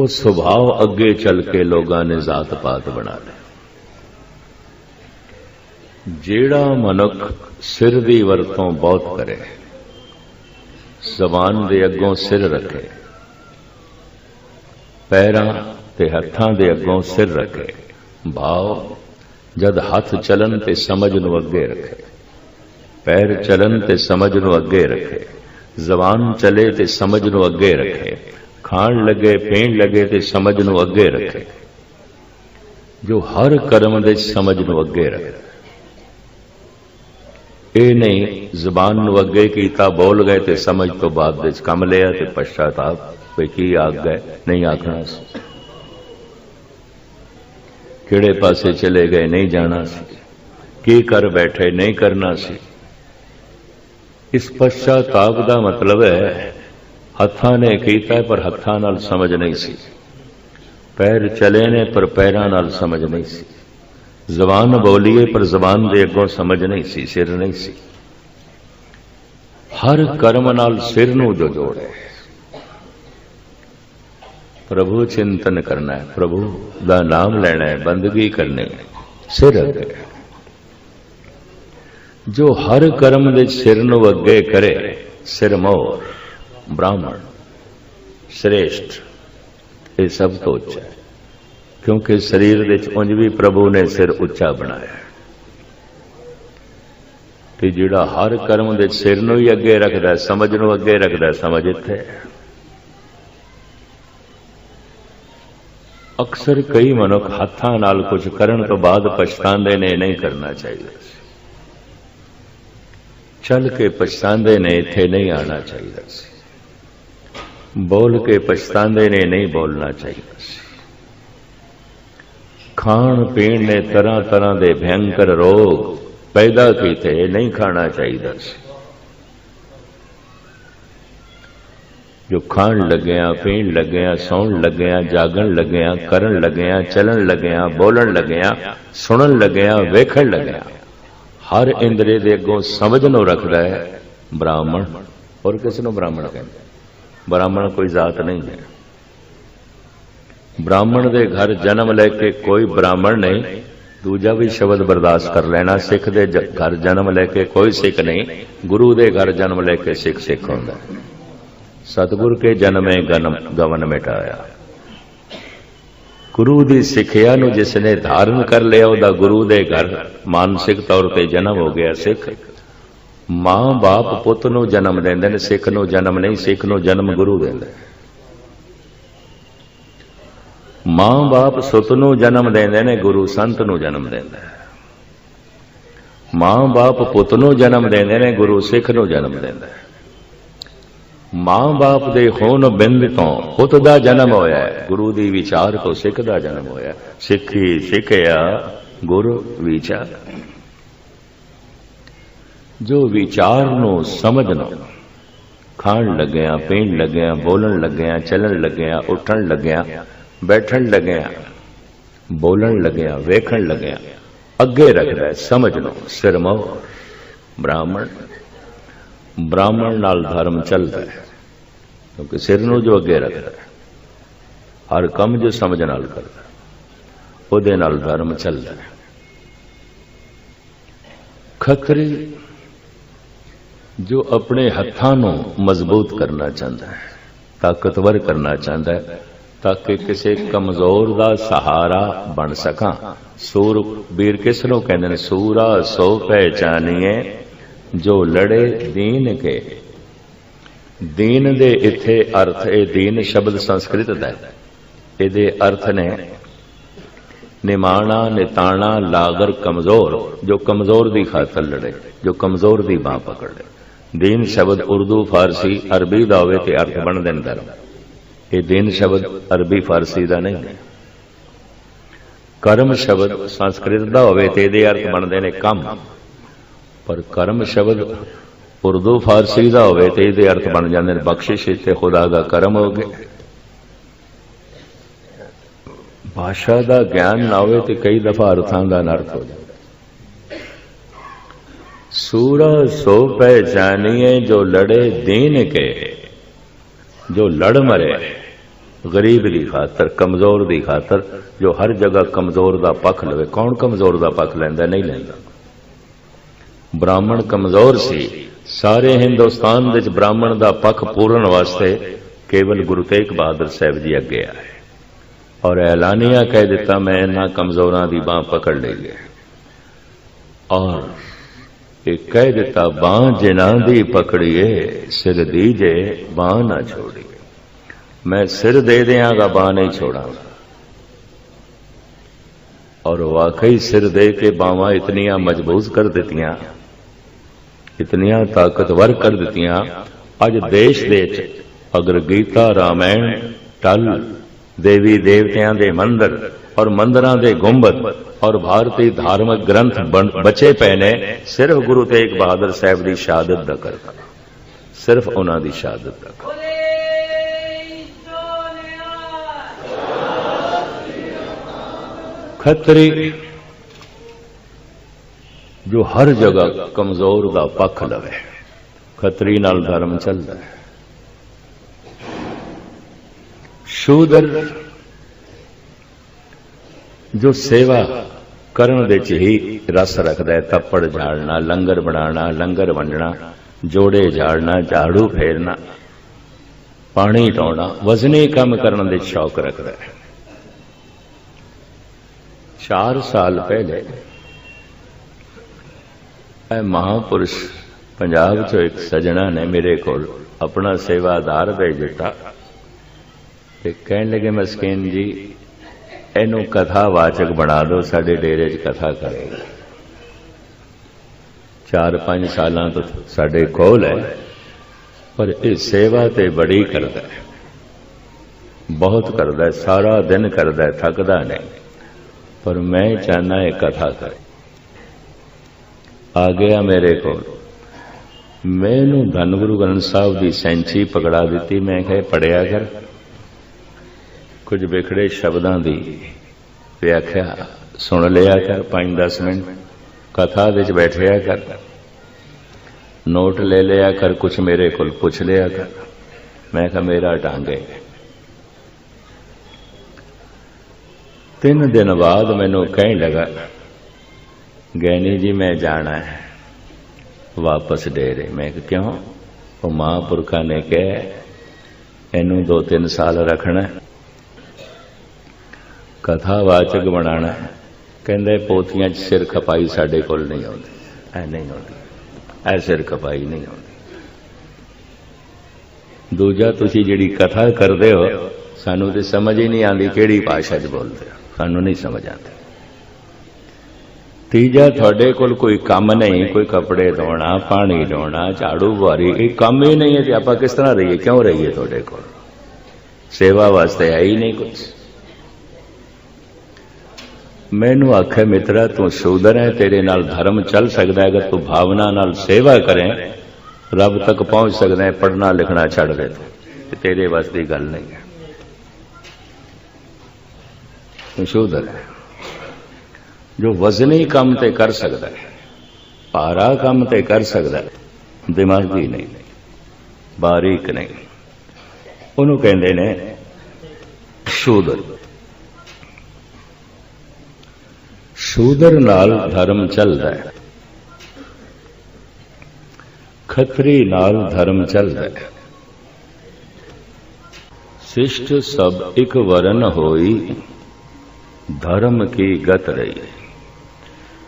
ਉਹ ਸੁਭਾਅ ਅੱਗੇ ਚੱਲ ਕੇ ਲੋਕਾਂ ਨੇ ਜ਼ਾਤ ਪਾਤ ਬਣਾ ਲਿਆ। ਜਿਹੜਾ ਮਨੁੱਖ ਸਿਰ ਦੀ ਵਰਤੋਂ ਬਹੁਤ ਕਰੇ, ਜ਼ਬਾਨ ਦੇ ਅੱਗੋਂ ਸਿਰ ਰੱਖੇ, ਪੈਰਾਂ ਤੇ ਹੱਥਾਂ ਦੇ ਅੱਗੋਂ ਸਿਰ ਰੱਖੇ, ਭਾਵ ਜਦ ਹੱਥ ਚੱਲਣ ਤੇ ਸਮਝ ਨੂੰ ਅੱਗੇ ਰੱਖੇ, ਪੈਰ ਚੱਲਣ ਤੇ ਸਮਝ ਨੂੰ ਅੱਗੇ ਰੱਖੇ, ਜ਼ਬਾਨ ਚਲੇ ਤੇ ਸਮਝ ਨੂੰ ਅੱਗੇ ਰੱਖੇ ਖਾਣ ਲੱਗੇ, ਪੀਣ ਲੱਗੇ ਤੇ ਸਮਝ ਨੂੰ ਅੱਗੇ ਰੱਖੇ। ਜੋ ਹਰ ਕਰਮ ਦੇ ਸਮਝ ਨੂੰ ਅੱਗੇ ਰੱਖੇ। ਇਹ ਨਹੀਂ, ਜ਼ਬਾਨ ਨੂੰ ਅੱਗੇ ਕੀਤਾ, ਬੋਲ ਗਏ ਤੇ ਸਮਝ ਤੋਂ ਬਾਅਦ ਵਿੱਚ ਕੰਮ ਲਿਆ ਤੇ ਪਛਤਾਪ ਕੋਈ ਕੀ ਆਗ ਗਏ, ਨਹੀਂ ਆਖਣਾ ਸੀ। ਕਿਹੜੇ ਪਾਸੇ ਚਲੇ ਗਏ, ਨਹੀਂ ਜਾਣਾ ਸੀ। ਕੀ ਕਰ ਬੈਠੇ, ਨਹੀਂ ਕਰਨਾ ਸੀ। ਇਸ ਪਛਤਾਪ ਦਾ ਮਤਲਬ ਹੈ ਹੱਥਾਂ ਨੇ ਕੀਤਾ ਪਰ ਹੱਥਾਂ ਨਾਲ ਸਮਝ ਨਹੀਂ ਸੀ। ਪੈਰ ਚਲੇ ਨੇ, ਪਰ ਪੈਰਾਂ ਨਾਲ ਸਮਝ ਨਹੀਂ ਸੀ। ਜ਼ਬਾਨ ਬੋਲੀਏ ਪਰ ਜ਼ਬਾਨ ਦੇ ਅੱਗੋਂ ਸਮਝ ਨਹੀਂ ਸੀ, ਸਿਰ ਨਹੀਂ ਸੀ। ਹਰ ਕਰਮ ਨਾਲ ਸਿਰ ਨੂੰ ਜੋ ਜੋੜੇ ਪ੍ਰਭੂ ਚਿੰਤਨ ਕਰਨਾ ਹੈ, ਪ੍ਰਭੂ ਦਾ ਨਾਮ ਲੈਣਾ ਹੈ, ਬੰਦਗੀ ਕਰਨੀ ਹੈ, ਸਿਰ ਅੱਗੇ। ਜੋ ਹਰ ਕਰਮ ਦੇ ਸਿਰ ਨੂੰ ਅੱਗੇ ਕਰੇ, ਸਿਰ ਮੋਰ। ਬ੍ਰਾਹਮਣ ਸ੍ਰੇਸ਼ਟ ਇਹ ਸਭ ਤੋਂ ਉੱਚਾ ਹੈ ਕਿਉਂਕਿ ਸਰੀਰ ਵਿੱਚ ਉਂਝ ਵੀ ਪ੍ਰਭੂ ਨੇ ਸਿਰ ਉੱਚਾ ਬਣਾਇਆ ਤੇ ਜਿਹੜਾ ਹਰ ਕਰਮ ਦੇ ਸਿਰ ਨੂੰ ਹੀ ਅੱਗੇ ਰੱਖਦਾ ਸਮਝ ਨੂੰ ਅੱਗੇ ਰੱਖਦਾ ਸਮਝ ਇੱਥੇ ਅਕਸਰ ਕਈ ਮਨੁੱਖ ਹੱਥਾਂ ਨਾਲ ਕੁਝ ਕਰਨ ਤੋਂ ਬਾਅਦ ਪਛਤਾਉਂਦੇ ਨੇ ਨਹੀਂ ਕਰਨਾ ਚਾਹੀਦਾ ਸੀ ਚੱਲ ਕੇ ਪਛਤਾਉਂਦੇ ਨੇ ਇੱਥੇ ਨਹੀਂ ਆਣਾ ਚਾਹੀਦਾ ਸੀ ਬੋਲ ਕੇ ਪਛਤਾਉਂਦੇ ਨੇ, ਨਹੀਂ ਬੋਲਣਾ ਚਾਹੀਦਾ। ਸੀ ਖਾਣ ਪੀਣ ਨੇ ਤਰ੍ਹਾਂ ਤਰ੍ਹਾਂ ਦੇ ਭਿਆਨਕ ਰੋਗ ਪੈਦਾ ਕੀਤੇ, ਨਹੀਂ ਖਾਣਾ ਚਾਹੀਦਾ। ਸੀ ਜੋ ਖਾਣ ਲੱਗਿਆ, ਪੀਣ ਲੱਗਿਆ, ਸੌਣ ਲੱਗਿਆ, ਜਾਗਣ ਲੱਗਿਆ, ਕਰਨ ਲੱਗਿਆ, ਚੱਲਣ ਲੱਗਿਆ, ਬੋਲਣ ਲੱਗਿਆ, ਸੁਣਨ ਲੱਗਿਆ, ਵੇਖਣ ਲੱਗਿਆ, ਹਰ ਇੰਦਰੇ ਦੇ ਅੱਗੋਂ ਸਮਝ ਨੂੰ ਰੱਖਦਾ ਹੈ ਬ੍ਰਾਹਮਣ ਔਰ ਕਿਸ ਨੂੰ ਬ੍ਰਾਹਮਣ ਕਹਿੰਦੇ? ਬ੍ਰਾਹਮਣ ਕੋਈ ਜ਼ਾਤ ਨਹੀਂ ਹੈ। ਬ੍ਰਾਹਮਣ ਦੇ ਘਰ ਜਨਮ ਲੈ ਕੇ ਕੋਈ ਬ੍ਰਾਹਮਣ ਨਹੀਂ, ਦੂਜਾ ਵੀ ਸ਼ਬਦ ਬਰਦਾਸ਼ਤ ਕਰ ਲੈਣਾ, ਸਿੱਖ ਦੇ ਘਰ ਜਨਮ ਲੈ ਕੇ ਕੋਈ ਸਿੱਖ ਨਹੀਂ, ਗੁਰੂ ਦੇ ਘਰ ਜਨਮ ਲੈ ਕੇ ਸਿੱਖ ਸਿੱਖ ਹੁੰਦਾ। ਸਤਿਗੁਰ ਕੇ ਜਨਮੇ ਗਨਮ, ਗਵਨ ਮਿਟਾਇਆ। ਗੁਰੂ ਦੀ ਸਿੱਖਿਆ ਨੂੰ ਜਿਸ ਨੇ ਧਾਰਨ ਕਰ ਲਿਆ, ਉਹਦਾ ਗੁਰੂ ਦੇ ਘਰ ਮਾਨਸਿਕ ਤੌਰ ਤੇ ਜਨਮ ਹੋ ਗਿਆ ਸਿੱਖ। ਮਾਂ ਬਾਪ ਪੁੱਤ ਨੂੰ ਜਨਮ ਦਿੰਦੇ ਨੇ, ਸਿੱਖ ਨੂੰ ਜਨਮ ਨਹੀਂ, ਸਿੱਖ ਨੂੰ ਜਨਮ ਗੁਰੂ ਦਿੰਦਾ। ਮਾਂ ਬਾਪ ਸੁੱਤ ਨੂੰ ਜਨਮ ਦਿੰਦੇ ਨੇ, ਗੁਰੂ ਸੰਤ ਨੂੰ ਜਨਮ ਦਿੰਦਾ ਮਾਂ ਬਾਪ ਪੁੱਤ ਨੂੰ ਜਨਮ ਦਿੰਦੇ ਨੇ, ਗੁਰੂ ਸਿੱਖ ਨੂੰ ਜਨਮ ਦਿੰਦਾ ਮਾਂ ਬਾਪ ਦੇ ਹੋਣ ਬਿੰਦ ਤੋਂ ਪੁੱਤ ਦਾ ਜਨਮ ਹੋਇਆ ਗੁਰੂ ਦੀ ਵਿਚਾਰ ਤੋਂ ਸਿੱਖ ਦਾ ਜਨਮ ਹੋਇਆ ਸਿੱਖੀ ਸਿੱਖਿਆ ਗੁਰ ਵਿਚਾਰ। ਜੋ ਵਿਚਾਰ ਨੂੰ ਸਮਝਣਾ। ਖਾਣ ਲੱਗਿਆ, ਪੀਣ ਲੱਗਿਆ, ਬੋਲਣ ਲੱਗਿਆ, ਚੱਲਣ ਲੱਗਿਆ, ਉੱਠਣ ਲੱਗਿਆ, ਬੈਠਣ ਲੱਗਿਆ, ਬੋਲਣ ਲੱਗਿਆ, ਵੇਖਣ ਲੱਗਿਆ, ਅੱਗੇ ਰੱਖਦਾ ਸਮਝ ਲਓ ਸਿਰਮੋ ਬ੍ਰਾਹਮਣ ਬ੍ਰਾਹਮਣ ਨਾਲ ਧਰਮ ਚੱਲਦਾ ਹੈ, ਕਿਉਂਕਿ ਸਿਰ ਨੂੰ ਜੋ ਅੱਗੇ ਰੱਖਦਾ ਹਰ ਕੰਮ ਜੋ ਸਮਝ ਨਾਲ ਕਰਦਾ ਉਹਦੇ ਨਾਲ ਧਰਮ ਚੱਲਦਾ ਹੈ। ਜੋ ਆਪਣੇ ਹੱਥਾਂ ਨੂੰ ਮਜ਼ਬੂਤ ਕਰਨਾ ਚਾਹੁੰਦਾ ਹੈ, ਤਾਕਤਵਰ ਕਰਨਾ ਚਾਹੁੰਦਾ ਹੈ, ਤਾਂ ਕਿ ਕਿਸੇ ਕਮਜ਼ੋਰ ਦਾ ਸਹਾਰਾ ਬਣ ਸਕਾਂ। ਸੂਰ, ਵੀਰ ਕਿਸ ਨੂੰ ਕਹਿੰਦੇ ਨੇ? ਸੂਰਾ ਸੋ ਪਹਿਚਾਨੀਏ ਜੋ ਲੜੇ ਦੀਨ ਕੇ। ਦੀਨ ਦੇ ਇੱਥੇ ਅਰਥ, ਇਹ ਦੀਨ ਸ਼ਬਦ ਸੰਸਕ੍ਰਿਤ ਦਾ ਹੈ। ਇਹਦੇ ਅਰਥ ਨੇ ਨਿਮਾਣਾ, ਨਿਤਾਣਾ, ਲਾਗਰ, ਕਮਜ਼ੋਰ, ਜੋ ਕਮਜ਼ੋਰ ਦੀ ਖਾਤਰ ਲੜੇ, ਜੋ ਕਮਜ਼ੋਰ ਦੀ ਬਾਹ ਪਕੜੇ ਦੀਨ ਸ਼ਬਦ ਉਰਦੂ, ਫਾਰਸੀ, ਅਰਬੀ ਦਾ ਹੋਵੇ ਤੇ ਅਰਥ ਬਣਦੇ ਨੇ ਧਰਮ ਇਹ ਦਿਨ ਸ਼ਬਦ ਅਰਬੀ, ਫਾਰਸੀ ਦਾ ਨਹੀਂ ਹੈ। ਕਰਮ ਸ਼ਬਦ ਸੰਸਕ੍ਰਿਤ ਦਾ ਹੋਵੇ ਤੇ ਇਹਦੇ ਅਰਥ ਬਣਦੇ ਨੇ ਕੰਮ। ਪਰ ਕਰਮ ਸ਼ਬਦ ਉਰਦੂ, ਫਾਰਸੀ ਦਾ ਹੋਵੇ ਤੇ ਇਹਦੇ ਅਰਥ ਬਣ ਜਾਂਦੇ ਨੇ ਬਖਸ਼ਿਸ਼ ਤੇ ਖੁਦਾ ਦਾ ਕਰਮ ਹੋ ਗਏ ਭਾਸ਼ਾ ਦਾ ਗਿਆਨ ਨਾ ਹੋਵੇ ਤੇ ਕਈ ਦਫਾ ਅਰਥਾਂ ਦਾ ਅਨਰਥ ਹੋ ਜਾਂਦਾ। ਸੂਰਾ ਸੋ ਪਹਿਚਾਨੀਏ ਜੋ ਲੜੇ ਦੀਨ ਕੇ, ਜੋ ਲੜ ਮਰੇ। ਗਰੀਬ ਦੀ ਖਾਤਰ, ਕਮਜ਼ੋਰ ਦੀ ਖਾਤਰ, ਜੋ ਹਰ ਜਗ੍ਹਾ ਕਮਜ਼ੋਰ ਦਾ ਪੱਖ ਲਵੇ, ਕੌਣ ਕਮਜ਼ੋਰ ਦਾ ਪੱਖ ਲੈਂਦਾ, ਨਹੀਂ ਲੈਂਦਾ। ਬ੍ਰਾਹਮਣ ਕਮਜ਼ੋਰ ਸੀ। ਸਾਰੇ ਹਿੰਦੁਸਤਾਨ ਵਿੱਚ ਬ੍ਰਾਹਮਣ ਦਾ ਪੱਖ ਪੂਰਨ ਵਾਸਤੇ ਕੇਵਲ ਗੁਰੂ ਤੇਗ ਬਹਾਦਰ ਸਾਹਿਬ ਜੀ ਅੱਗੇ ਆਏ। ਔਰ ਐਲਾਨੀਆ ਕਹਿ ਦਿੱਤਾ, ਮੈਂ ਇਹਨਾਂ ਕਮਜ਼ੋਰਾਂ ਦੀ ਬਾਹ ਪਕੜ ਲਈ ਹੈ। ਔਰ ਇਹ ਕਹਿ ਦਿੱਤਾ, ਬਾਹ ਜਿਨ੍ਹਾਂ ਦੀ ਪਕੜੀਏ, ਸਿਰ ਦੀਜੇ ਬਾਹ ਨਾ ਛੋੜੀਏ। ਮੈਂ ਸਿਰ ਦੇ ਦਿਆਂਗਾ ਬਾਹ ਨਹੀਂ ਛੋੜਾਂਗਾ। ਔਰ ਵਾਕਈ ਸਿਰ ਦੇ ਕੇ ਬਾਹਾਂ ਇਤਨੀਆਂ ਮਜ਼ਬੂਤ ਕਰ ਦਿੱਤੀਆਂ, ਇਤਨੀਆਂ ਤਾਕਤਵਰ ਕਰ ਦਿੱਤੀਆਂ, ਅੱਜ ਦੇਸ਼ ਦੇ ਵਿੱਚ ਅਗਰ ਗੀਤਾ, ਰਾਮਾਇਣ, ਟਲ ਦੇਵੀ ਦੇਵਤਿਆਂ ਦੇ ਮੰਦਰ ਔਰ ਮੰਦਰਾਂ ਦੇ ਗੁੰਬਦ ਔਰ ਭਾਰਤੀ ਧਾਰਮਿਕ ਗ੍ਰੰਥ ਬਣ- ਬਚੇ ਪਏ ਨੇ ਸਿਰਫ ਗੁਰੂ ਤੇਗ ਬਹਾਦਰ ਸਾਹਿਬ ਦੀ ਸ਼ਹਾਦਤ ਦਾ ਕਰਕੇ ਸਿਰਫ ਉਹਨਾਂ ਦੀ ਸ਼ਹਾਦਤ ਦਾ ਕਰਕੇ। ਖੱਤਰੀ ਜੋ ਹਰ ਜਗ੍ਹਾ ਕਮਜ਼ੋਰ ਦਾ ਪੱਖ ਲਵੇ ਖੱਤਰੀ ਨਾਲ ਧਰਮ ਚੱਲਦਾ ਹੈ ਸ਼ੂਦਰ ਜੋ ਸੇਵਾ ਕਰਨ ਦੇ ਚ ਹੀ ਰਸ ਰੱਖਦਾ ਹੈ, ਤੱਪੜ ਝਾੜਨਾ, ਲੰਗਰ ਬਣਾਉਣਾ, ਲੰਗਰ ਵੰਡਣਾ, ਜੋੜੇ ਝਾੜਨਾ, ਝਾੜੂ ਫੇਰਨਾ, ਪਾਣੀ ਟਾਉਣਾ ਵਜ਼ਨੀ ਕੰਮ ਕਰਨ ਦੇ ਸ਼ੌਕ ਰੱਖਦਾ ਹੈ। 4 ਸਾਲ ਪਹਿਲੇ ਇਹ ਮਹਾਪੁਰਸ਼ ਪੰਜਾਬ ਚੋਂ ਇੱਕ ਸਜਣਾ ਨੇ ਮੇਰੇ ਕੋਲ ਆਪਣਾ ਸੇਵਾਦਾਰ ਭੇਜ ਦਿੱਤਾ ਤੇ ਕਹਿਣ ਲੱਗੇ, ਮਸਕੀਨ ਜੀ ਇਹਨੂੰ ਕਥਾ ਵਾਚਕ ਬਣਾ ਦਿਓ, ਸਾਡੇ ਡੇਰੇ 'ਚ ਕਥਾ ਕਰੇਗਾ 4-5 ਸਾਲਾਂ ਤੋਂ ਸਾਡੇ ਕੋਲ ਹੈ, ਪਰ ਇਹ ਸੇਵਾ ਤੇ ਬੜੀ ਕਰਦਾ ਹੈ। ਬਹੁਤ ਕਰਦਾ ਹੈ, ਸਾਰਾ ਦਿਨ ਕਰਦਾ ਹੈ, ਥੱਕਦਾ ਨਹੀਂ। ਪਰ ਮੈਂ ਚਾਹਨਾ ਇਹ ਕਥਾ ਕਰੇ। ਆ ਗਿਆ ਮੇਰੇ ਕੋਲ। ਮੈਨੂੰ ਧੰਨ ਗੁਰੂ ਗ੍ਰੰਥ ਸਾਹਿਬ ਦੀ ਸੈਂਚੀ ਪਕੜਾ ਦਿੱਤੀ, ਮੈਂ ਕਿਹਾ ਪੜਿਆ ਕਰ। ਕੁਝ ਵਿਖੜੇ ਸ਼ਬਦਾਂ ਦੀ ਵਿਆਖਿਆ ਸੁਣ ਲਿਆ ਕਰ 5-10 ਮਿੰਟ ਕਥਾ ਵਿੱਚ ਬੈਠਿਆ ਕਰ। ਨੋਟ ਲੈ ਲਿਆ ਕਰ ਕੁਝ ਮੇਰੇ ਕੋਲ ਪੁੱਛ ਲਿਆ ਕਰ। ਮੈਂ ਕਿਹਾ, ਮੇਰਾ ਟਾਂਗੇ ਤਿੰਨ ਦਿਨ ਬਾਅਦ ਮੈਨੂੰ ਕਹਿਣ ਲੱਗਾ ਗੈਨੀ ਜੀ, ਮੈਂ ਜਾਣਾ ਹੈ। ਵਾਪਸ ਡੇਰੇ। ਮੈਂ ਕਿਹਾ, ਕਿਉਂ? ਉਹ ਮਹਾਂਪੁਰਖਾਂ ਨੇ ਕਿਹਾ, ਇਹਨੂੰ ਦੋ ਤਿੰਨ ਸਾਲ ਰੱਖਣਾ ਹੈ। ਕਥਾਵਾਚਕ ਬਣਾਣਾ ਕਹਿੰਦੇ ਪੋਥੀਆਂ 'ਚ ਸਿਰ ਖਪਾਈ ਸਾਡੇ ਕੋਲ ਨਹੀਂ ਆਉਂਦੀ। ਐ ਨਹੀਂ ਆਉਂਦੀ। ਐ ਸਿਰ ਖਪਾਈ ਨਹੀਂ ਆਉਂਦੀ। ਦੂਜਾ, ਤੁਸੀਂ ਜਿਹੜੀ ਕਥਾ ਕਰਦੇ ਹੋ, ਸਾਨੂੰ ਤੇ ਸਮਝ ਹੀ ਨਹੀਂ ਆਉਂਦੀ ਕਿਹੜੀ ਭਾਸ਼ਾ 'ਚ ਬੋਲਦੇ ਹੋ। ਸਾਨੂੰ ਨਹੀਂ ਸਮਝ ਆਉਂਦੀ। ਤੀਜਾ, ਤੁਹਾਡੇ ਕੋਲ ਕੋਈ ਕੰਮ ਨਹੀਂ, ਕੋਈ ਕੱਪੜੇ ਧੋਣਾ, ਪਾਣੀ ਧੋਣਾ ਝਾੜੂ ਵਾਰੀ ਇਹ ਕੰਮ ਹੀ ਨਹੀਂ ਹੈ ਤੇ ਆਪਾਂ ਕਿਸ ਤਰ੍ਹਾਂ ਰਹੀਏ, ਕਿਉਂ ਰਹੀਏ ਤੁਹਾਡੇ ਕੋਲ? ਸੇਵਾ ਵਾਸਤੇ ਹੈ ਹੀ ਨਹੀਂ ਕੁਝ ਮੈਨੂੰ ਆਖੇ, ਮਿੱਤਰਾ, ਤੂੰ ਸ਼ੂਦਰ ਹੈ, ਤੇਰੇ ਨਾਲ ਧਰਮ ਚੱਲ ਸਕਦਾ ਹੈ ਅਗਰ ਤੂੰ ਭਾਵਨਾ ਨਾਲ ਸੇਵਾ ਕਰੇ, ਰੱਬ ਤੱਕ ਪਹੁੰਚ ਸਕਦਾ ਹੈ ਪੜਨਾ ਲਿਖਣਾ ਛੱਡ ਦੇ ਤੂੰ। ਤੇ ਤੇਰੇ ਵੱਸ ਦੀ ਗੱਲ ਨਹੀਂ ਹੈ। ਤੂੰ ਸ਼ੂਦਰ ਹੈ। ਜੋ ਵਜ਼ਨੀ ਕੰਮ ਤੇ ਕਰ ਸਕਦਾ ਹੈ, ਭਾਰਾ ਕੰਮ ਤੇ ਕਰ ਸਕਦਾ ਹੈ, ਦਿਮਾਗੀ ਨਹੀਂ, ਬਾਰੀਕ ਨਹੀਂ। ਉਹਨੂੰ ਕਹਿੰਦੇ ਨੇ, ਸ਼ੂਦਰ। ਸ਼ੂਦਰ ਨਾਲ ਧਰਮ ਚੱਲਦਾ ਹੈ। ਖੱਤਰੀ ਨਾਲ ਧਰਮ ਚੱਲਦਾ ਹੈ। ਸਿਸ਼ਟ ਸਭ ਇੱਕ ਵਰਨ ਹੋਈ, ਧਰਮ ਕੀ ਗਤ ਰਹੀ।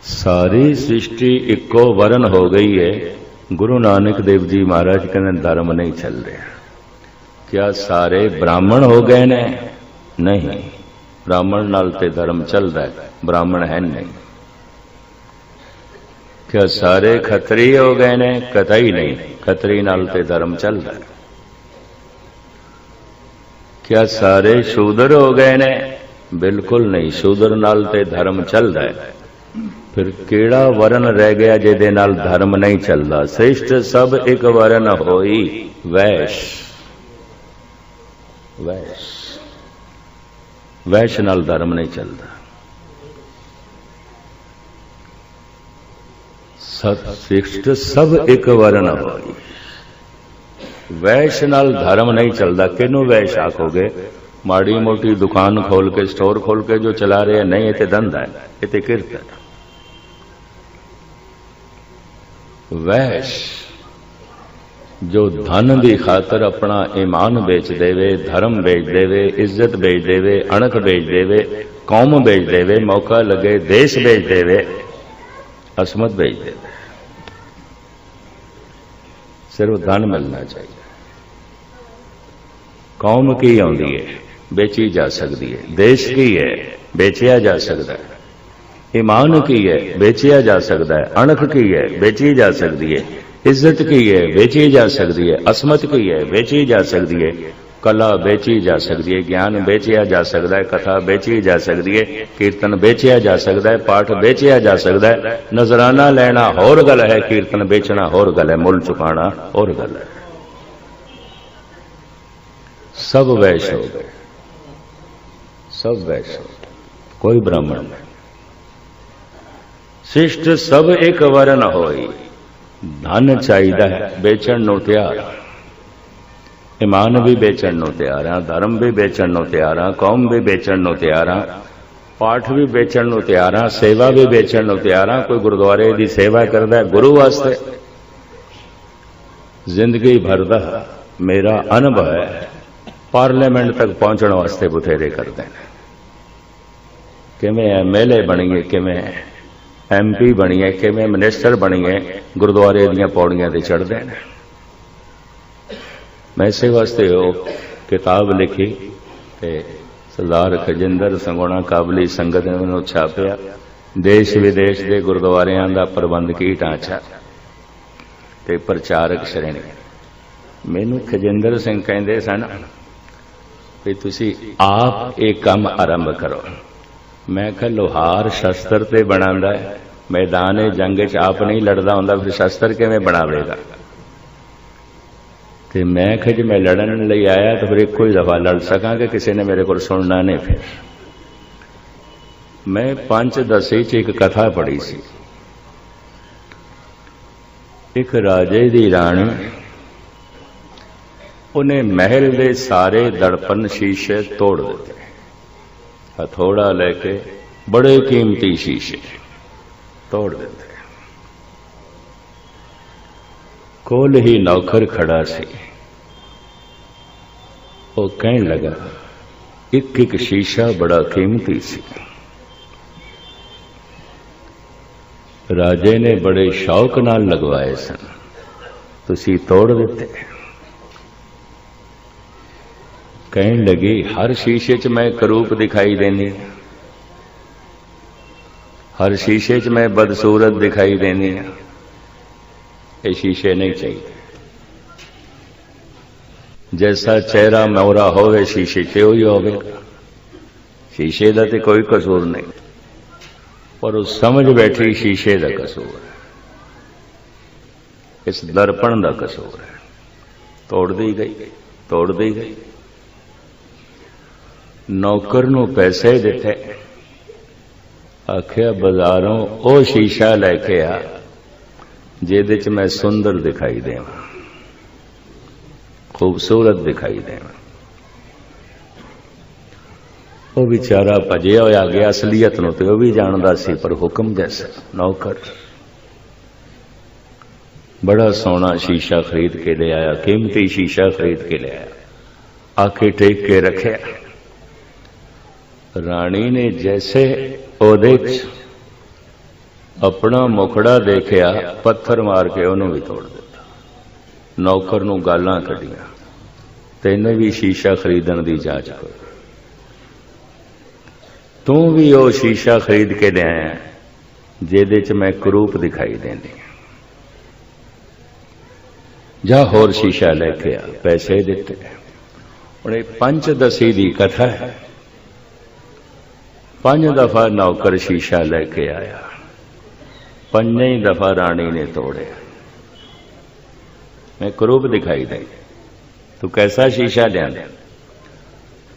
ਸਾਰੀ ਸ੍ਰਿਸ਼ਟੀ ਇੱਕੋ ਵਰਨ ਹੋ ਗਈ ਹੈ। ਗੁਰੂ ਨਾਨਕ ਦੇਵ ਜੀ ਮਹਾਰਾਜ ਕਹਿੰਦੇ ਧਰਮ ਨਹੀਂ ਚੱਲ ਰਿਹਾ। ਕਿਆ ਸਾਰੇ ਬ੍ਰਾਹਮਣ ਹੋ ਗਏ ਨੇ? ਨਹੀਂ। ਬ੍ਰਾਹਮਣ ਨਾਲ ਤੇ ਧਰਮ ਚੱਲਦਾ ਹੈ। ਬ੍ਰਾਹਮਣ ਹੈ ਨਹੀਂ। ਕਿਆ ਸਾਰੇ ਖਤਰੀ ਹੋ ਗਏ ਨੇ? ਕਤਈ ਨਹੀਂ। ਖਤਰੀ ਨਾਲ ਤੇ ਧਰਮ ਚੱਲਦਾ ਹੈ। ਕਿਆ ਸਾਰੇ ਸ਼ੂਦਰ ਹੋ ਗਏ ਨੇ? ਬਿਲਕੁਲ ਨਹੀਂ। ਸ਼ੂਦਰ ਨਾਲ ਤੇ ਧਰਮ ਚੱਲਦਾ ਹੈ। ਫਿਰ ਕਿਹੜਾ ਵਰਨ ਰਹਿ ਗਿਆ ਜਿਹਦੇ ਨਾਲ ਧਰਮ ਨਹੀਂ ਚੱਲਦਾ? ਸ੍ਰਿਸ਼ਟ ਸਭ ਇੱਕ ਵਰਨ ਹੋਈ। ਵੈਸ਼। ਵੈਸ਼। ਵੈਸ਼ ਨਾਲ ਧਰਮ ਨਹੀਂ ਚੱਲਦਾ। ਸਤ ਸ੍ਰਿਸ਼ਟ ਸਭ ਇੱਕ ਵਰਨ ਹੋਈ। ਵੈਸ਼ ਨਾਲ ਧਰਮ ਨਹੀਂ ਚੱਲਦਾ। ਕਿਨੂੰ ਵੈਸ਼ ਆਖੋਗੇ? ਮਾੜੀ ਮੋਟੀ ਦੁਕਾਨ ਖੋਲ ਕੇ, ਸਟੋਰ ਖੋਲ ਕੇ ਜੋ ਚਲਾ ਰਹੇ ਨਹੀਂ, ਇਹ ਤੇ ਧੰਦਾ ਹੈ। ਇਹ ਤੇ ਕਿਰਤ ਹੈ। ਵੈਸ਼ ਜੋ ਧਨ ਦੀ ਖਾਤਰ ਆਪਣਾ ਈਮਾਨ ਵੇਚ ਦੇਵੇ, ਧਰਮ ਵੇਚ ਦੇਵੇ, ਇੱਜ਼ਤ ਵੇਚ ਦੇਵੇ, ਅਣਖ ਵੇਚ ਦੇਵੇ, ਕੌਮ ਵੇਚ ਦੇਵੇ, ਮੌਕਾ ਲੱਗੇ, ਦੇਸ਼ ਵੇਚ ਦੇਵੇ, ਅਸਮਤ ਵੇਚ ਦੇਵੇ। ਸਿਰਫ ਧਨ ਮਿਲਣਾ ਚਾਹੀਦਾ। ਕੌਮ ਕੀ ਆਉਂਦੀ ਹੈ ਵੇਚੀ ਜਾ ਸਕਦੀ ਹੈ ਦੇਸ਼ ਕੀ ਹੈ ਵੇਚਿਆ ਜਾ ਸਕਦਾ ਹੈ। ਈਮਾਨ ਕੀ ਹੈ ਵੇਚਿਆ ਜਾ ਸਕਦਾ ਹੈ। ਅਣਖ ਕੀ ਹੈ ਵੇਚੀ ਜਾ ਸਕਦੀ ਹੈ ਇੱਜ਼ਤ ਕੀ ਹੈ ਵੇਚੀ ਜਾ ਸਕਦੀ ਹੈ ਅਸਮਤ ਕੀ ਹੈ ਵੇਚੀ ਜਾ ਸਕਦੀ ਹੈ ਕਲਾ ਵੇਚੀ ਜਾ ਸਕਦੀ ਹੈ ਗਿਆਨ ਵੇਚਿਆ ਜਾ ਸਕਦਾ ਹੈ ਕਥਾ ਵੇਚੀ ਜਾ ਸਕਦੀ ਹੈ ਕੀਰਤਨ ਵੇਚਿਆ ਜਾ ਸਕਦਾ ਹੈ ਪਾਠ ਵੇਚਿਆ ਜਾ ਸਕਦਾ ਹੈ ਨਜ਼ਰਾਨਾ ਲੈਣਾ ਹੋਰ ਗੱਲ ਹੈ ਕੀਰਤਨ ਵੇਚਣਾ ਹੋਰ ਗੱਲ ਹੈ ਮੁੱਲ ਚੁਕਾਣਾ ਹੋਰ ਗੱਲ ਹੈ सब वैश्य हो गए सब वैश्य हो गए कोई ब्राह्मण नहीं शिष्ट सब एक वर्ण होई ਧਨ ਚਾਹੀਦਾ ਹੈ ਵੇਚਣ ਨੂੰ ਤਿਆਰ। ਇਮਾਨ ਵੀ ਵੇਚਣ ਨੂੰ ਤਿਆਰ ਹਾਂ ਧਰਮ ਵੀ ਵੇਚਣ ਨੂੰ ਤਿਆਰ ਹਾਂ ਕੌਮ ਵੀ ਵੇਚਣ ਨੂੰ ਤਿਆਰ ਹਾਂ ਪਾਠ ਵੀ ਵੇਚਣ ਨੂੰ ਤਿਆਰ ਹਾਂ ਸੇਵਾ ਵੀ ਵੇਚਣ ਨੂੰ ਤਿਆਰ ਹਾਂ। ਕੋਈ ਗੁਰਦੁਆਰੇ ਦੀ ਸੇਵਾ ਕਰਦਾ ਗੁਰੂ ਵਾਸਤੇ। ਜ਼ਿੰਦਗੀ ਭਰ ਦਾ ਮੇਰਾ ਅਨੁਭਵ ਹੈ। ਪਾਰਲੀਮੈਂਟ ਤੱਕ ਪਹੁੰਚਣ ਵਾਸਤੇ ਬਥੇਰੇ ਕਰਦੇ ਨੇ। ਕਿਵੇਂ ਐਮਐਲਏ ਬਣੀਏ ਕਿਵੇਂ ਐਮਪੀ ਬਣੀਏ ਕਿਵੇਂ ਮਿਨਿਸਟਰ ਬਣੀਏ ਗੁਰਦੁਆਰੇ ਦੀਆਂ ਪੌੜੀਆਂ ਤੇ ਚੜਦੇ ਨੇ। ਮੈਂ ਇਸੇ ਵਾਸਤੇ ਉਹ ਕਿਤਾਬ ਲਿਖੀ ਤੇ ਸਰਦਾਰ ਖਜਿੰਦਰ ਸੰਗੋਣਾ ਕਾਬਲੀ ਸੰਗਤ ਨੇ ਮੈਨੂੰ ਛਾਪਿਆ। ਦੇਸ਼ ਵਿਦੇਸ਼ ਦੇ ਗੁਰਦੁਆਰਿਆਂ ਦਾ ਪ੍ਰਬੰਧ ਕੀ ਢਾਂਚਾ? ਤੇ ਪ੍ਰਚਾਰਕ ਸ਼੍ਰੇਣੀ। ਮੈਨੂੰ ਖਜਿੰਦਰ ਸਿੰਘ ਕਹਿੰਦੇ ਸਨ ਵੀ ਤੁਸੀਂ ਆਪ ਇਹ ਕੰਮ ਆਰੰਭ ਕਰੋ। ਮੈਂ ਕਿਹਾ ਲੋਹਾਰ ਸ਼ਸਤਰ ਤੇ ਬਣਾਉਂਦਾ ਹੈ। ਮੈਦਾਨੇ ਜੰਗ 'ਚ ਆਪ ਨਹੀਂ ਲੜਦਾ ਹੁੰਦਾ, ਫਿਰ ਸ਼ਸਤਰ ਕਿਵੇਂ ਬਣਾਵੇਗਾ? ਤੇ ਮੈਂ ਕਿਹਾ ਜੇ ਮੈਂ ਲੜਨ ਲਈ ਆਇਆ ਤਾਂ ਫਿਰ ਇੱਕੋ ਹੀ ਦਫਾ ਲੜ ਸਕਾਂਗਾ, ਕਿਸੇ ਨੇ ਮੇਰੇ ਕੋਲ ਸੁਣਨਾ ਨਹੀਂ ਫਿਰ। ਮੈਂ ਪੰਜ ਦਸੇ 'ਚ ਇੱਕ ਕਥਾ ਪੜ੍ਹੀ ਸੀ। ਇੱਕ ਰਾਜੇ ਦੀ ਰਾਣੀ, ਉਹਨੇ ਮਹਿਲ ਦੇ ਸਾਰੇ ਦੜਪਨ ਸ਼ੀਸ਼ੇ ਤੋੜ ਦਿੱਤੇ। ਹਥੋੜਾ ਲੈ ਕੇ ਬੜੇ ਕੀਮਤੀ ਸ਼ੀਸ਼ੇ ਤੋੜ ਦਿੱਤੇ ਕੋਲ ਹੀ ਨੌਕਰ ਖੜਾ ਸੀ। ਉਹ ਕਹਿਣ ਲੱਗਾ, ਇੱਕ ਇੱਕ ਸ਼ੀਸ਼ਾ ਬੜਾ ਕੀਮਤੀ ਸੀ। ਰਾਜੇ ਨੇ ਬੜੇ ਸ਼ੌਕ ਨਾਲ ਲਗਵਾਏ ਸਨ। ਤੁਸੀਂ ਤੋੜ ਦਿੱਤੇ। ਕਹਿਣ ਲੱਗੀ, ਹਰ ਸ਼ੀਸ਼ੇ 'ਚ ਮੈਂ ਕਰੂਪ ਦਿਖਾਈ ਦੇਣੀ ਹਰ ਸ਼ੀਸ਼ੇ 'ਚ ਮੈਂ ਬਦਸੂਰਤ ਦਿਖਾਈ ਦੇਣੀ ਆ। ਇਹ ਸ਼ੀਸ਼ੇ ਨਹੀਂ ਚਾਹੀਦੇ। ਜੈਸਾ ਚਿਹਰਾ ਮੌਰਾ ਹੋਵੇ, ਸ਼ੀਸ਼ੇ 'ਚ ਉਹੀ ਹੋਵੇ। ਸ਼ੀਸ਼ੇ ਦਾ ਤੇ ਕੋਈ ਕਸੂਰ ਨਹੀਂ। ਪਰ ਉਹ ਸਮਝ ਬੈਠੀ ਸ਼ੀਸ਼ੇ ਦਾ ਕਸੂਰ ਹੈ। ਇਸ ਦਰਪਣ ਦਾ ਕਸੂਰ ਹੈ। ਤੋੜਦੀ ਗਈ ਤੋੜਦੀ ਗਈ। ਨੌਕਰ ਨੂੰ ਪੈਸੇ ਦਿੱਤੇ। ਆਖਿਆ, ਬਾਜ਼ਾਰੋਂ ਉਹ ਸ਼ੀਸ਼ਾ ਲੈ ਕੇ ਆ, ਜਿਹਦੇ ਚ ਮੈਂ ਸੁੰਦਰ ਦਿਖਾਈ ਦੇਵਾਂ, ਖੂਬਸੂਰਤ ਦਿਖਾਈ ਦੇਵਾਂ। ਉਹ ਵਿਚਾਰਾ ਭਜਿਆ ਹੋਇਆ ਗਿਆ ਅਸਲੀਅਤ ਨੂੰ ਤੇ ਉਹ ਵੀ ਜਾਣਦਾ ਸੀ, ਪਰ ਹੁਕਮ ਜੈਸਾ, ਨੌਕਰ। ਬੜਾ ਸੋਹਣਾ ਸ਼ੀਸ਼ਾ ਖਰੀਦ ਕੇ ਲਿਆਇਆ, ਕੀਮਤੀ ਸ਼ੀਸ਼ਾ ਖਰੀਦ ਕੇ ਲਿਆਇਆ। ਆਖੇ, ਟੇਕ ਕੇ ਰੱਖਿਆ। ਰਾਣੀ ਨੇ ਜੈਸੇ ਉਹਦੇ ਚ ਆਪਣਾ ਮੁਖੜਾ ਦੇਖਿਆ, ਪੱਥਰ ਮਾਰ ਕੇ ਉਹਨੂੰ ਵੀ ਤੋੜ ਦਿੱਤਾ। ਨੌਕਰ ਨੂੰ ਗਾਲਾਂ ਕੱਢੀਆਂ ਤੈਨੂੰ ਵੀ ਸ਼ੀਸ਼ਾ ਖਰੀਦਣ ਦੀ ਜਾਂਚ ਕਰ। ਤੂੰ ਵੀ ਉਹ ਸ਼ੀਸ਼ਾ ਖਰੀਦ ਕੇ ਲਿਆਇਆ ਜਿਹਦੇ ਚ ਮੈਂ ਕਰੂਪ ਦਿਖਾਈ ਦਿੰਦੀ ਜਾ ਹੋਰ ਸ਼ੀਸ਼ਾ ਲੈ ਕੇ ਆ, ਪੈਸੇ ਦਿੱਤੇ। ਹੁਣ ਇਹ ਪੰਜ ਦਸੀ ਦੀ ਕਥਾ ਹੈ। ਪੰਜ ਦਫਾ ਨੌਕਰ ਸ਼ੀਸ਼ਾ ਲੈ ਕੇ ਆਇਆ। ਪੰਜੇ ਦਫਾ ਰਾਣੀ ਨੇ ਤੋੜਿਆ। ਮੈਂ ਕਰੂਪ ਦਿਖਾਈ ਦੇ ਤੂੰ ਕੈਸਾ ਸ਼ੀਸ਼ਾ ਲਿਆਂਦਾ?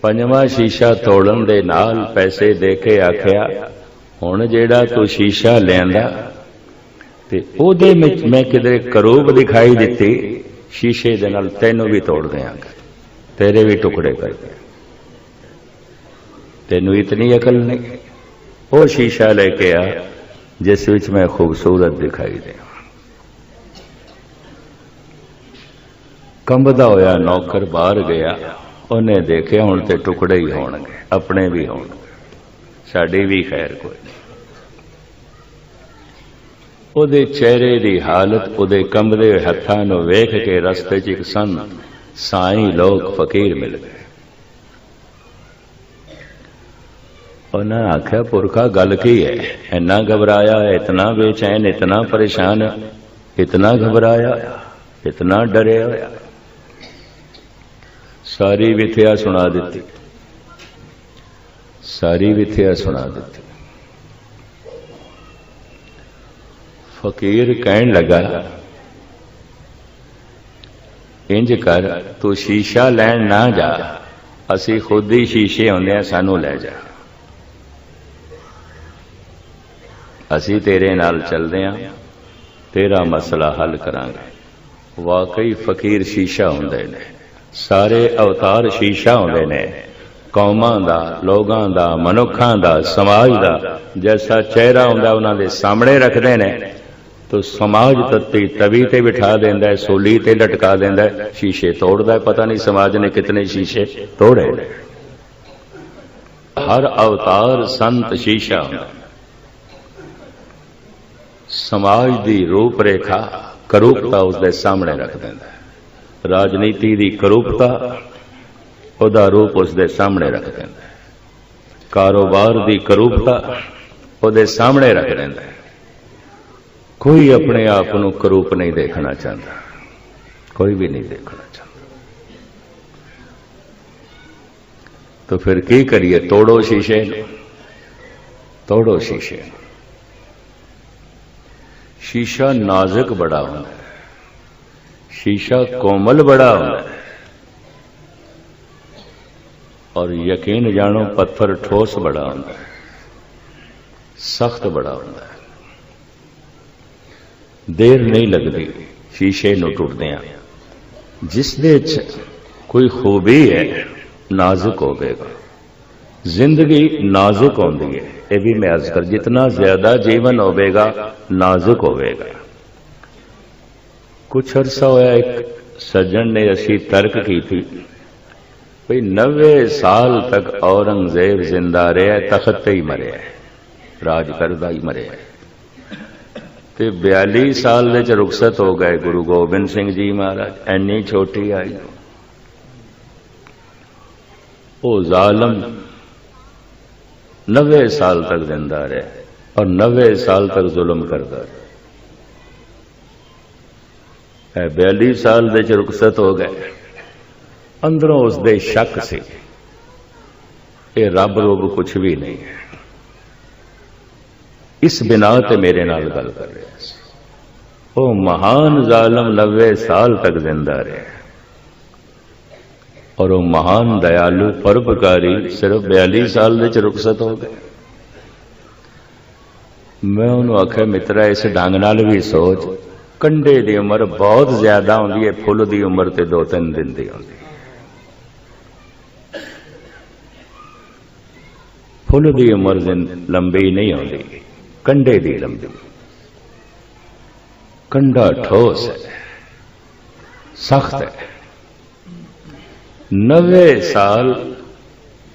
ਪੰਜਵਾਂ ਸ਼ੀਸ਼ਾ ਤੋੜਨ ਦੇ ਨਾਲ ਪੈਸੇ ਦੇ ਕੇ ਆਖਿਆ, ਹੁਣ ਜਿਹੜਾ ਤੂੰ ਸ਼ੀਸ਼ਾ ਲਿਆਂਦਾ, ਤੇ ਉਹਦੇ ਵਿੱਚ ਮੈਂ ਕਿਤੇ ਕਰੂਪ ਦਿਖਾਈ ਦਿੱਤੀ, ਸ਼ੀਸ਼ੇ ਦੇ ਨਾਲ ਤੈਨੂੰ ਵੀ ਤੋੜ ਦਿਆਂਗਾ। ਤੇਰੇ ਵੀ ਟੁਕੜੇ ਕਰ ਦਿਆਂ ਤੈਨੂੰ ਇਤਨੀ ਅਕਲ ਨਹੀਂ। ਉਹ ਸ਼ੀਸ਼ਾ ਲੈ ਕੇ ਆ, ਜਿਸ ਵਿੱਚ ਮੈਂ ਖੂਬਸੂਰਤ ਦਿਖਾਈ ਦੇ ਕੰਬਦਾ ਹੋਇਆ ਨੌਕਰ ਬਾਹਰ ਗਿਆ। ਉਹਨੇ ਦੇਖਿਆ ਹੁਣ ਤੇ ਟੁਕੜੇ ਹੀ ਹੋਣਗੇ, ਆਪਣੇ ਵੀ ਹੋਣਗੇ। ਸਾਡੀ ਵੀ ਖੈਰ ਕੋਈ ਨਹੀਂ। ਉਹਦੇ ਚਿਹਰੇ ਦੀ ਹਾਲਤ, ਉਹਦੇ ਕੰਬਦੇ ਹੱਥਾਂ ਨੂੰ ਵੇਖ ਕੇ ਰਸਤੇ 'ਚ ਇੱਕ ਸੰਤ, ਸਾਈਂ ਲੋਕ ਫਕੀਰ ਮਿਲ ਗਏ। ਉਹਨਾਂ ਆਖਿਆ, ਪੁਰਖਾ, ਗੱਲ ਕੀ ਹੈ? ਇੰਨਾ ਘਬਰਾਇਆ, ਇਤਨਾ ਬੇਚੈਨ, ਇਤਨਾ ਪਰੇਸ਼ਾਨ, ਇਤਨਾ ਘਬਰਾਇਆ, ਇਤਨਾ ਡਰਿਆ। ਹੋਇਆ ਸਾਰੀ ਵਿਥਿਆ ਸੁਣਾ ਦਿੱਤੀ। ਸਾਰੀ ਵਿਥਿਆ ਸੁਣਾ ਦਿੱਤੀ। ਫਕੀਰ ਕਹਿਣ ਲੱਗਾ, ਇੰਜ ਕਰ, ਤੂੰ ਸ਼ੀਸ਼ਾ ਲੈਣ ਨਾ ਜਾ। ਅਸੀਂ ਖੁਦ ਹੀ ਸ਼ੀਸ਼ੇ ਆਉਂਦੇ ਆ, ਸਾਨੂੰ ਲੈ ਜਾ। ਅਸੀਂ ਤੇਰੇ ਨਾਲ ਚੱਲਦੇ ਆ। ਤੇਰਾ ਮਸਲਾ ਹੱਲ ਕਰਾਂਗੇ। ਵਾਕਈ ਫਕੀਰ ਸ਼ੀਸ਼ਾ ਹੁੰਦੇ ਨੇ। ਸਾਰੇ ਅਵਤਾਰ ਸ਼ੀਸ਼ਾ ਹੁੰਦੇ ਨੇ। ਕੌਮਾਂ ਦਾ ਲੋਕਾਂ ਦਾ, ਮਨੁੱਖਾਂ ਦਾ, ਸਮਾਜ ਦਾ ਜੈਸਾ ਚਿਹਰਾ ਹੁੰਦਾ ਉਹਨਾਂ ਦੇ ਸਾਹਮਣੇ ਰੱਖਦੇ ਨੇ। ਤੋ ਸਮਾਜ ਤੱਤੀ ਤਵੀ ਤੇ ਬਿਠਾ ਦਿੰਦਾ ਹੈ, ਸੋਲੀ ਤੇ ਲਟਕਾ ਦਿੰਦਾ ਹੈ। ਸ਼ੀਸ਼ੇ ਤੋੜਦਾ ਪਤਾ ਨਹੀਂ ਸਮਾਜ ਨੇ ਕਿਤਨੇ ਸ਼ੀਸ਼ੇ ਤੋੜੇ ਨੇ। ਹਰ ਅਵਤਾਰ ਸੰਤ ਸ਼ੀਸ਼ਾ ਹੁੰਦਾ ਸਮਾਜ ਦੀ ਰੂਪ ਰੇਖਾ ਕਰੂਪਤਾ ਉਸ ਦੇ ਸਾਹਮਣੇ ਰੱਖ ਦਿੰਦਾ ਹੈ। ਰਾਜਨੀਤੀ ਦੀ ਕਰੂਪਤਾ ਉਹਦਾ ਰੂਪ ਉਸ ਦੇ ਸਾਹਮਣੇ ਰੱਖ ਦਿੰਦਾ ਹੈ। ਕਾਰੋਬਾਰ ਦੀ ਕਰੂਪਤਾ ਉਹਦੇ ਸਾਹਮਣੇ ਰੱਖ ਦਿੰਦਾ ਹੈ। ਕੋਈ ਆਪਣੇ ਆਪ ਨੂੰ ਕਰੂਪ ਨਹੀਂ ਦੇਖਣਾ ਚਾਹੁੰਦਾ। ਕੋਈ ਵੀ ਨਹੀਂ ਦੇਖਣਾ ਚਾਹੁੰਦਾ। ਤਾਂ ਫਿਰ ਕੀ ਕਰੀਏ? ਤੋੜੋ ਸ਼ੀਸ਼ੇ ਨੂੰ। ਤੋੜੋ ਸ਼ੀਸ਼ੇ ਨੂੰ ਸ਼ੀਸ਼ਾ ਨਾਜ਼ੁਕ ਬੜਾ ਹੁੰਦਾ ਹੈ ਸ਼ੀਸ਼ਾ ਕੋਮਲ ਬੜਾ ਹੁੰਦਾ ਹੈ ਔਰ ਯਕੀਨ ਜਾਣੋ ਪੱਥਰ ਠੋਸ ਬੜਾ ਹੁੰਦਾ ਹੈ ਸਖਤ ਬੜਾ ਹੁੰਦਾ ਹੈ ਦੇਰ ਨਹੀਂ ਲੱਗਦੀ ਸ਼ੀਸ਼ੇ ਨੂੰ ਟੁੱਟਦਿਆਂ ਜਿਸ ਦੇ ਵਿੱਚ ਕੋਈ ਖੂਬੀ ਹੈ ਨਾਜ਼ੁਕ ਹੋਵੇਗਾ ਜ਼ਿੰਦਗੀ ਨਾਜ਼ੁਕ ਹੁੰਦੀ ਹੈ। ਇਹ ਵੀ ਮੈਂ ਅਰਜ਼ ਕਰ, ਜਿਤਨਾ ਜ਼ਿਆਦਾ ਜੀਵਨ ਹੋਵੇਗਾ, ਨਾਜ਼ੁਕ ਹੋਵੇਗਾ। ਕੁਛ ਅਰਸਾ ਹੋਇਆ, ਇੱਕ ਸੱਜਣ ਨੇ ਅਸੀਂ ਤਰਕ ਕੀਤੀ। ਭਈ 90 ਸਾਲ ਤੱਕ ਔਰੰਗਜ਼ੇਬ ਜ਼ਿੰਦਾ ਰਿਹਾ, ਤਖਤ ਤੇ ਹੀ ਮਰਿਆ, ਰਾਜ ਕਰਦਾ ਹੀ ਮਰਿਆ। ਤੇ 42 ਸਾਲ ਵਿੱਚ ਰੁਖਸਤ ਹੋ ਗਏ ਗੁਰੂ ਗੋਬਿੰਦ ਸਿੰਘ ਜੀ ਮਹਾਰਾਜ ਐਨੀ ਛੋਟੀ ਆਈ। ਉਹ ਜ਼ਾਲਮ 90 ਸਾਲ ਤੱਕ ਜ਼ਿੰਦਾ ਰਿਹਾ ਔਰ 90 ਸਾਲ ਤੱਕ ਜ਼ੁਲਮ ਕਰਦਾ ਰਿਹਾ ਇਹ 42 ਸਾਲ ਦੇ ਚ ਰੁਖਸਤ ਹੋ ਗਏ ਅੰਦਰੋਂ ਉਸ ਦੇ ਸ਼ੱਕ ਸੀ ਇਹ ਰੱਬ ਰੂਪ ਕੁਝ ਵੀ ਨਹੀਂ ਹੈ ਇਸ ਬਿਨਾ ਤੇ ਮੇਰੇ ਨਾਲ ਗੱਲ ਕਰ ਰਿਹਾ ਸੀ ਉਹ ਮਹਾਨ ਜ਼ਾਲਮ 90 ਸਾਲ ਤੱਕ ਜ਼ਿੰਦਾ ਰਿਹਾ ਔਰ ਉਹ ਮਹਾਨ ਦਇਆਲੂ, ਪਰਉਪਕਾਰੀ, ਸਿਰਫ 42 ਸਾਲ ਦੇ ਰੁਖਸਤ ਹੋ ਗਏ। ਮੈਂ ਉਹਨੂੰ ਆਖਿਆ, ਮਿੱਤਰਾ, ਇਸ ਢੰਗ ਨਾਲ ਵੀ ਸੋਚ। ਕੰਡੇ ਦੀ ਉਮਰ ਬਹੁਤ ਜ਼ਿਆਦਾ ਹੁੰਦੀ ਹੈ, ਫੁੱਲ ਦੀ ਉਮਰ ਤੇ ਦੋ ਤਿੰਨ ਦਿਨ ਦੀ ਹੁੰਦੀ ਫੁੱਲ ਦੀ ਉਮਰ ਲੰਬੀ ਨਹੀਂ ਹੁੰਦੀ ਕੰਡੇ ਦੀ ਲੰਬੀ। ਕੰਡਾ ਠੋਸ ਹੈ, ਸਖਤ ਹੈ। 90 ਸਾਲ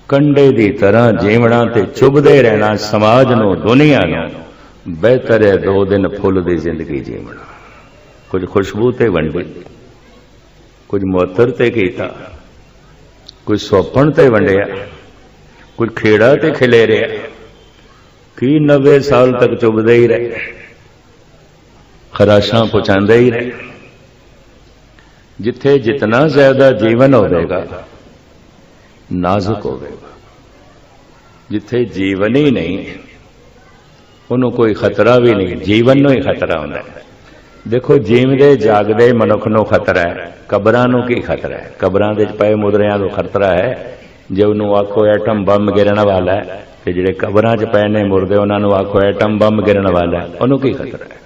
ਕੰਡੇ ਦੀ ਤਰ੍ਹਾਂ ਜੀਵਣਾ ਤੇ ਚੁਭਦੇ ਰਹਿਣਾ ਸਮਾਜ ਨੂੰ, ਦੁਨੀਆ ਨੂੰ ਬਿਹਤਰ ਹੈ ਦੋ ਦਿਨ ਫੁੱਲ ਦੀ ਜ਼ਿੰਦਗੀ ਜੀਵਣਾ। ਕੁਝ ਖੁਸ਼ਬੂ ਤੇ ਵੰਡੀ, ਕੁਝ ਮੁਅੱਤਰ ਤੇ ਕੀਤਾ, ਕੁਝ ਸੋਪਣ ਤੇ ਵੰਡਿਆ, ਕੁਝ ਖੇੜਾ ਤੇ ਖਿਲੇ ਰਿਹਾ ਕੀ 90 ਸਾਲ ਤੱਕ ਚੁਭਦੇ ਹੀ ਰਹੇ? ਖਰਾਸ਼ਾਂ ਪਹੁੰਚਾਉਂਦੇ ਹੀ ਰਹੇ। ਜਿੱਥੇ ਜਿਤਨਾ ਜ਼ਿਆਦਾ ਜੀਵਨ ਹੋਵੇਗਾ, ਨਾਜ਼ੁਕ ਹੋਵੇਗਾ। ਜਿੱਥੇ ਜੀਵਨ ਹੀ ਨਹੀਂ, ਉਹਨੂੰ ਕੋਈ ਖਤਰਾ ਵੀ ਨਹੀਂ, ਜੀਵਨ ਨੂੰ ਹੀ ਖਤਰਾ ਹੁੰਦਾ ਦੇਖੋ, ਜੀਵਦੇ, ਜਾਗਦੇ ਮਨੁੱਖ ਨੂੰ ਖਤਰਾ ਹੈ। ਕਬਰਾਂ ਨੂੰ ਕੀ ਖਤਰਾ ਹੈ? ਕਬਰਾਂ ਦੇ ਪਏ ਮੁਦਰਿਆਂ ਨੂੰ ਖਤਰਾ ਹੈ। ਜੇ ਉਹਨੂੰ ਆਖੋ ਐਟਮ ਬੰਬ ਗਿਰਨ ਵਾਲਾ ਹੈ, ਤੇ ਜਿਹੜੇ ਕਬਰਾਂ 'ਚ ਪਏ ਨੇ ਮੁਰਦੇ, ਉਹਨਾਂ ਨੂੰ ਆਖੋ ਐਟਮ ਬੰਬ ਗਿਰਨ ਵਾਲਾ ਹੈ, ਉਹਨੂੰ ਕੀ ਖਤਰਾ ਹੈ?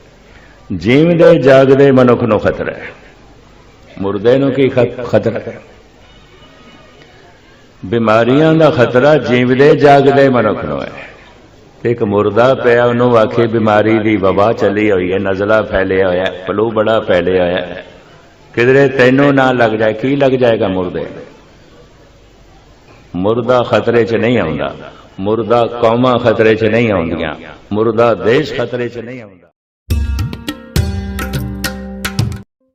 ਜੀਵਦੇ, ਜਾਗਦੇ ਮਨੁੱਖ ਨੂੰ ਖਤਰਾ ਹੈ। ਮੁਰਦੇ ਨੂੰ ਕੀ ਖਤਰਾ? ਹੈ ਬਿਮਾਰੀਆਂ ਦਾ ਖਤਰਾ ਜੀਵਦੇ, ਜਾਗਦੇ ਮਨੁੱਖ ਨੂੰ ਹੈ। ਤੇ ਇੱਕ ਮੁਰਦਾ ਪਿਆ, ਉਹਨੂੰ ਆਖੇ ਬਿਮਾਰੀ ਦੀ ਵਬਾ ਚੱਲੀ ਹੋਈ ਹੈ, ਨਜ਼ਲਾ ਫੈਲਿਆ ਹੋਇਆ ਹੈ ਫਲੂ ਬੜਾ ਫੈਲਿਆ ਹੋਇਆ ਹੈ। ਕਿਧਰੇ ਤੈਨੂੰ ਨਾ ਲੱਗ ਜਾਏ, ਕੀ ਲੱਗ ਜਾਏਗਾ ਮੁਰਦੇ? ਮੁਰਦਾ ਖਤਰੇ 'ਚ ਨਹੀਂ ਆਉਂਦਾ। ਮੁਰਦਾ ਕੌਮਾਂ ਖਤਰੇ 'ਚ ਨਹੀਂ ਆਉਂਦੀਆਂ। ਮੁਰਦਾ ਦੇਸ਼ ਖਤਰੇ 'ਚ ਨਹੀਂ ਆਉਂਦਾ।